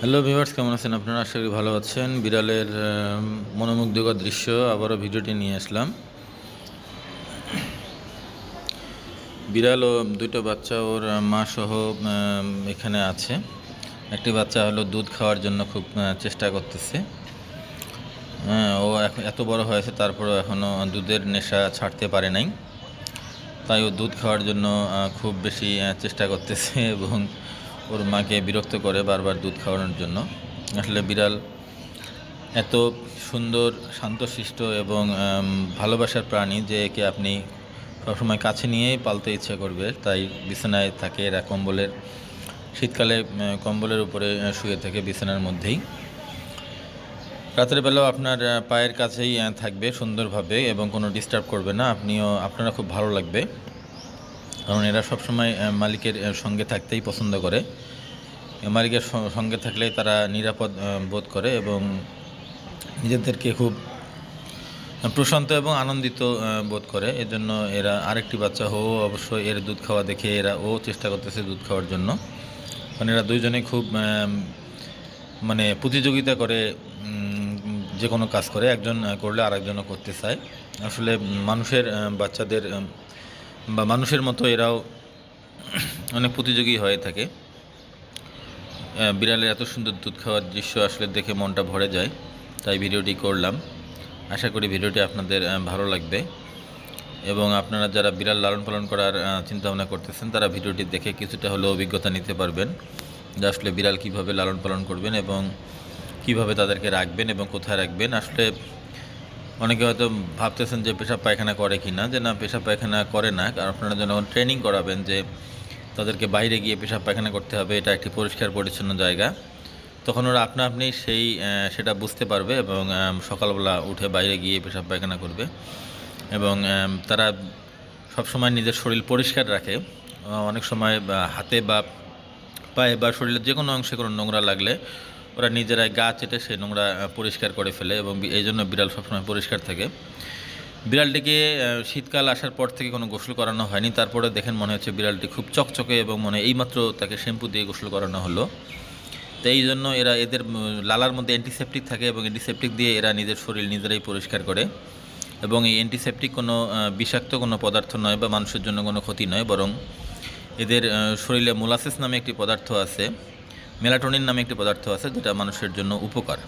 Hello viewers কেমন আছেন? আপনারা আশা করি ভালো আছেন। বিড়ালের মনোমুগ্ধকর দৃশ্য আবারও ভিডিওটি নিয়ে আসলাম। বিড়াল ও দুটো বাচ্চা ওর মা সহ এখানে আছে। একটি বাচ্চা হলো দুধ খাওয়ার জন্য খুব চেষ্টা করতেছে। হ্যাঁ, ও এত বড় হয়েছে তারপরেও এখনও দুধের নেশা ছাড়তে পারে নাই। তাই ও দুধ খাওয়ার জন্য খুব বেশি চেষ্টা করতেছে এবং ওর মাকে বিরক্ত করে বারবার দুধ খাওয়ানোর জন্য। আসলে বিড়াল এত সুন্দর, শান্তশিষ্ট এবং ভালোবাসার প্রাণী যে একে আপনি সবসময় কাছে নিয়েই পালতে ইচ্ছে করবে, তাই বিছানায় থাকে এরা কম্বলের, শীতকালে কম্বলের উপরে শুয়ে থাকে বিছানার মধ্যেই। রাতের বেলাও আপনার পায়ের কাছেই থাকবে সুন্দরভাবে এবং কোনো ডিস্টার্ব করবে না। আপনিও, আপনারা খুব ভালো লাগবে। কারণ এরা সবসময় মালিকের সঙ্গে থাকতেই পছন্দ করে। মালিকের সঙ্গে থাকলেই তারা নিরাপদ বোধ করে এবং নিজেদেরকে খুব প্রশান্ত এবং আনন্দিত বোধ করে। এর জন্য এরা আরেকটি বাচ্চা, হো অবশ্য এর দুধ খাওয়া দেখে এরা, ও চেষ্টা করতেছে দুধ খাওয়ার জন্য। মানে এরা দুইজনে খুব মানে প্রতিযোগিতা করে যে কোনো কাজ করে। একজন করলে আরেকজনও করতে চায়। আসলে মানুষের বাচ্চাদের বা মানুষের মতো এরাও অনেক প্রতিযোগী হয়ে থাকে। বিড়ালের এত সুন্দর দুধ খাওয়ার দৃশ্য আসলে দেখে মনটা ভরে যায়, তাই ভিডিওটি করলাম। আশা করি ভিডিওটি আপনাদের ভালো লাগবে। এবং আপনারা যারা বিড়াল লালন পালন করার চিন্তা ভাবনা করতেছেন, তারা ভিডিওটি দেখে কিছুটা হলেও অভিজ্ঞতা নিতে পারবেন, যে আসলে বিড়াল কীভাবে লালন পালন করবেন এবং কীভাবে তাদেরকে রাখবেন এবং কোথায় রাখবেন। আসলে অনেকে হয়তো ভাবতেছেন যে পেশাব পায়খানা করে কি না যে না, পেশাব পায়খানা করে না, কারণ আপনারা যখন ট্রেনিং করাবেন যে তাদেরকে বাইরে গিয়ে পেশাব পায়খানা করতে হবে, এটা একটি পরিষ্কার পরিচ্ছন্ন জায়গা। তখন ওরা আপনা আপনি সেই সেটা বুঝতে পারবে এবং সকালবেলা উঠে বাইরে গিয়ে পেশাব পায়খানা করবে। এবং তারা সবসময় নিজের শরীর পরিষ্কার রাখে। অনেক সময় হাতে বা পায়ে বা শরীরের যে কোনো অংশে কোনো নোংরা লাগলে ওরা নিজেরাই গা চেটে সেই নোংরা পরিষ্কার করে ফেলে এবং এই জন্য বিড়াল সবসময় পরিষ্কার থাকে। বিড়ালটিকে শীতকাল আসার পর থেকে কোনো গোসল করানো হয়নি। তারপরে দেখেন মনে হচ্ছে বিড়ালটি খুব চকচকে এবং মনে এইমাত্র তাকে শ্যাম্পু দিয়ে গোসল করানো হলো। তো এই জন্য এরা এদের লালার মধ্যে অ্যান্টিসেপটিক থাকে এবং অ্যান্টিসেপটিক দিয়ে এরা নিজের শরীর নিজেরাই পরিষ্কার করে। এবং এই অ্যান্টিসেপটিক কোনো বিষাক্ত কোনো পদার্থ নয় বা মানুষের জন্য কোনো ক্ষতি নয়, বরং এদের শরীরে মোলাসেস নামে একটি পদার্থ আছে। মেলাটোনিন নামে একটি পদার্থ আছে যেটা মানুষের জন্য উপকার।